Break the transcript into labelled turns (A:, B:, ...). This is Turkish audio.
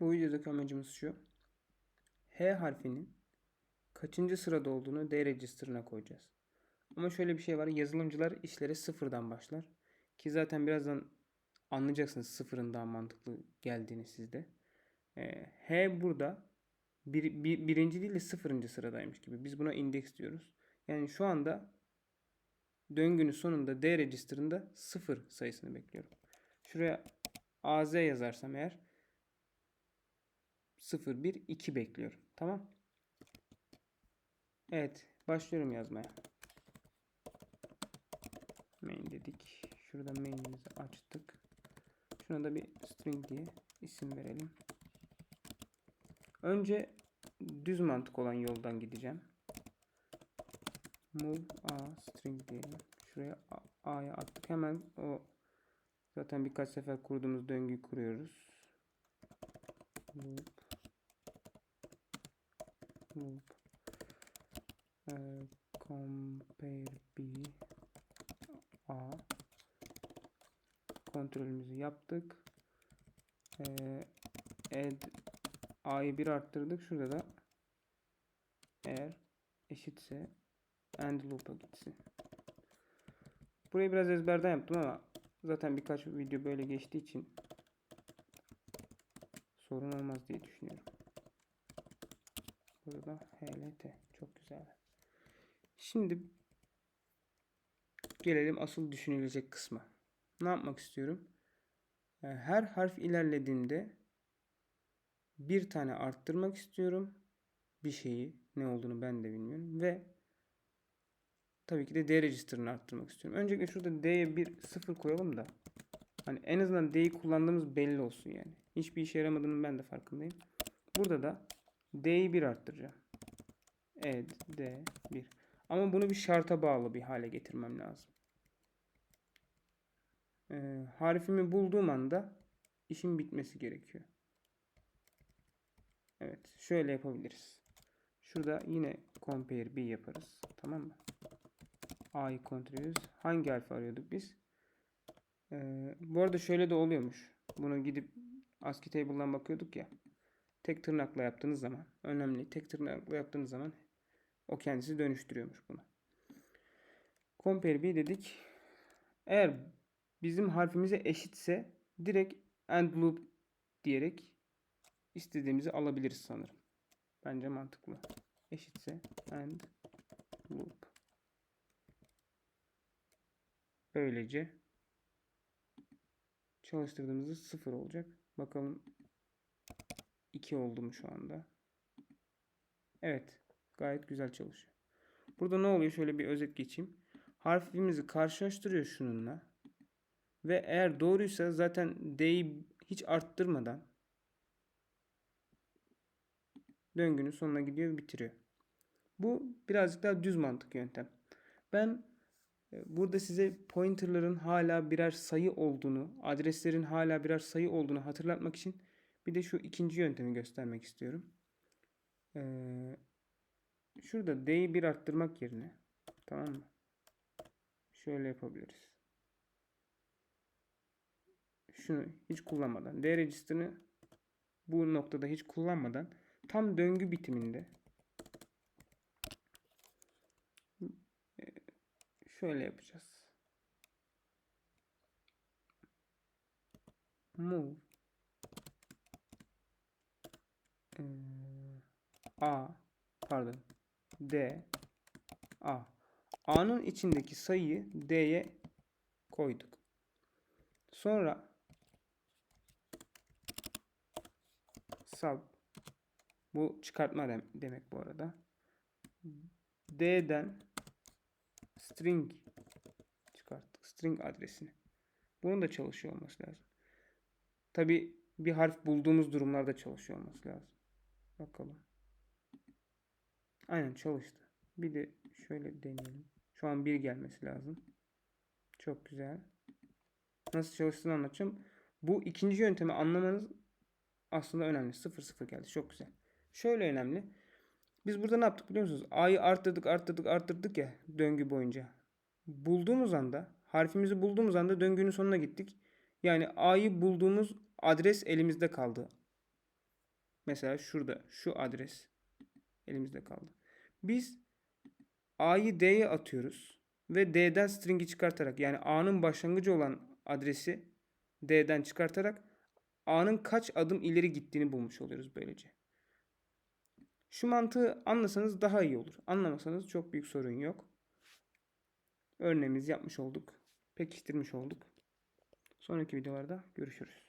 A: Bu videodaki amacımız şu. H harfinin kaçıncı sırada olduğunu D register'ına koyacağız. Ama şöyle bir şey var. Yazılımcılar işlere sıfırdan başlar. Ki zaten birazdan anlayacaksınız sıfırın daha mantıklı geldiğini sizde. Ee, H burada bir, bir- birinci değil de sıfırıncı sıradaymış gibi. Biz buna indeks diyoruz. Yani şu anda döngünün sonunda D register'ında sıfır sayısını bekliyorum. Şuraya AZ yazarsam eğer 0, 1, 2 bekliyorum. Tamam. Evet. Başlıyorum yazmaya. Main dedik. Şurada main'imizi açtık. Şuna da bir string diye isim verelim. Önce düz mantık olan yoldan gideceğim. Move a string diyelim. Şuraya a'ya attık. Hemen o zaten birkaç sefer kurduğumuz döngüyü kuruyoruz. Loop loop Ee, compare b a kontrolümüzü yaptık. Ee, add a'yı bir arttırdık. Şurada da eğer eşitse end loop'a gitsin. Burayı biraz ezberden yaptım ama zaten birkaç video böyle geçtiği için sorun olmaz diye düşünüyorum. Burada HLT. Çok güzel. Şimdi gelelim asıl düşünülecek kısma. Ne yapmak istiyorum? Ee, Her harf ilerlediğimde bir tane arttırmak istiyorum. Bir şeyi ne olduğunu ben de bilmiyorum. Ve tabii ki de D register'ını arttırmak istiyorum. Öncelikle şurada D'ye bir sıfır koyalım da hani en azından D'yi kullandığımız belli olsun yani. Hiçbir işe yaramadığının ben de farkındayım. Burada da D'yi 1 arttıracağım. Add D 1. Ama bunu bir şarta bağlı bir hale getirmem lazım. Ee, harfimi bulduğum anda işin bitmesi gerekiyor. Evet. Şöyle yapabiliriz. Şurada yine compare B yaparız. Tamam mı? A'yı kontrol ediyoruz. Hangi harfi arıyorduk biz? Ee, bu arada şöyle de oluyormuş. Bunu gidip ASCII table'dan bakıyorduk ya. Tek tırnakla yaptığınız zaman önemli. Tek tırnakla yaptığınız zaman o kendisi dönüştürüyormuş bunu. Compare B dedik. Eğer bizim harfimize eşitse direkt end loop diyerek istediğimizi alabiliriz sanırım. Bence mantıklı. Eşitse end loop. Böylece çalıştırdığımızda sıfır olacak. Bakalım 2 oldu mu şu anda? Evet. Gayet güzel çalışıyor. Burada ne oluyor? Şöyle bir özet geçeyim. Harfimizi karşılaştırıyor şununla. Ve eğer doğruysa zaten D'yi hiç arttırmadan döngünün sonuna gidiyor ve bitiriyor. Bu birazcık daha düz mantık yöntem. Ben e, burada size pointerların hala birer sayı olduğunu, adreslerin hala birer sayı olduğunu hatırlatmak için bir de şu ikinci yöntemi göstermek istiyorum. Ee, şurada D'yi bir arttırmak yerine tamam mı? Şöyle yapabiliriz. Şunu hiç kullanmadan D register'ını bu noktada hiç kullanmadan tam döngü bitiminde e, şöyle yapacağız. Move Ee, A pardon D A A'nın içindeki sayıyı D'ye koyduk. Sonra sub bu çıkartma dem- demek bu arada. D'den string çıkarttık. String adresini. Bunun da çalışıyor olması lazım. Tabi bir harf bulduğumuz durumlarda çalışıyor olması lazım. Bakalım. Aynen çalıştı. Bir de şöyle deneyelim. Şu an bir gelmesi lazım. Çok güzel. Nasıl çalıştığını anlatacağım. Bu ikinci yöntemi anlamanız aslında önemli. 0-0 geldi. Çok güzel. Şöyle önemli. Biz burada ne yaptık biliyor musunuz? A'yı arttırdık, arttırdık, arttırdık ya döngü boyunca. Bulduğumuz anda, harfimizi bulduğumuz anda döngünün sonuna gittik. Yani A'yı bulduğumuz adres elimizde kaldı. Mesela şurada şu adres elimizde kaldı. Biz A'yı D'ye atıyoruz ve D'den string'i çıkartarak yani A'nın başlangıcı olan adresi D'den çıkartarak A'nın kaç adım ileri gittiğini bulmuş oluyoruz böylece. Şu mantığı anlasanız daha iyi olur. Anlamasanız çok büyük sorun yok. Örneğimizi yapmış olduk. Pekiştirmiş olduk. Sonraki videolarda görüşürüz.